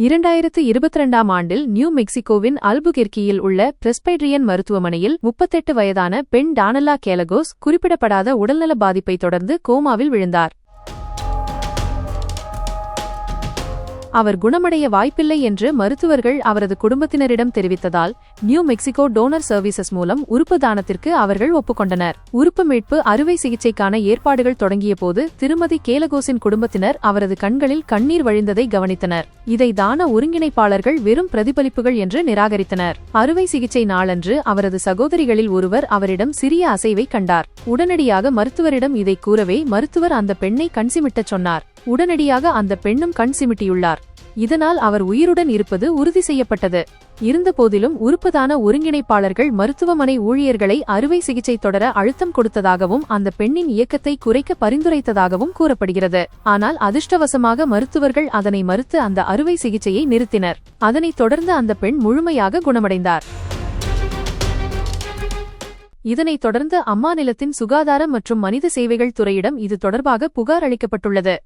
இரண்டாயிரத்து இருபத்திரண்டாம் ஆண்டில் நியூ மெக்சிகோவின் அல்புகெர்கியில் உள்ள பிரெஸ்பைட்ரியன் மருத்துவமனையில் முப்பத்தெட்டு வயதான பெண் டானல்லா கேலகோஸ் குறிப்பிடப்படாத உடல்நல பாதிப்பை தொடர்ந்து கோமாவில் விழுந்தார். அவர் குணமடைய வாய்ப்பில்லை என்று மருத்துவர்கள் அவரது குடும்பத்தினரிடம் தெரிவித்ததால் நியூ மெக்சிகோ டோனர் சர்வீசஸ் மூலம் உறுப்பு தானத்திற்கு அவர்கள் ஒப்புக்கொண்டனர். உறுப்பு மீட்பு அறுவை சிகிச்சைக்கான ஏற்பாடுகள் தொடங்கியபோது திருமதி கேலகோஸின் குடும்பத்தினர் அவரது கண்களில் கண்ணீர் வழிந்ததை கவனித்தனர். இதை தான ஒருங்கிணைப்பாளர்கள் வெறும் பிரதிபலிப்புகள் என்று நிராகரித்தனர். அறுவை சிகிச்சை நாளன்று அவரது சகோதரிகளில் ஒருவர் அவரிடம் சிறிய அசைவை கண்டார். உடனடியாக மருத்துவரிடம் இதை கூறவே மருத்துவர் அந்த பெண்ணை கண்சிமிட்டச் சொன்னார். உடனடியாக அந்த பெண்ணும் கண் சிமிட்டியுள்ளார். இதனால் அவர் உயிருடன் இருப்பது உறுதி செய்யப்பட்டது. இருந்தபோதிலும் உறுப்புதான ஒருங்கிணைப்பாளர்கள் மருத்துவமனை ஊழியர்களை அறுவை சிகிச்சை தொடர அழுத்தம் கொடுத்ததாகவும் அந்த பெண்ணின் இயக்கத்தை குறைக்க பரிந்துரைத்ததாகவும் கூறப்படுகிறது. ஆனால் அதிர்ஷ்டவசமாக மருத்துவர்கள் அதனை மறுத்து அந்த அறுவை சிகிச்சையை நிறுத்தினர். அதனைத் தொடர்ந்து அந்த பெண் முழுமையாக குணமடைந்தார். இதனைத் தொடர்ந்து அம்மாநிலத்தின் சுகாதாரம் மற்றும் மனித சேவைகள் துறையிடம் இது தொடர்பாக புகார் அளிக்கப்பட்டுள்ளது.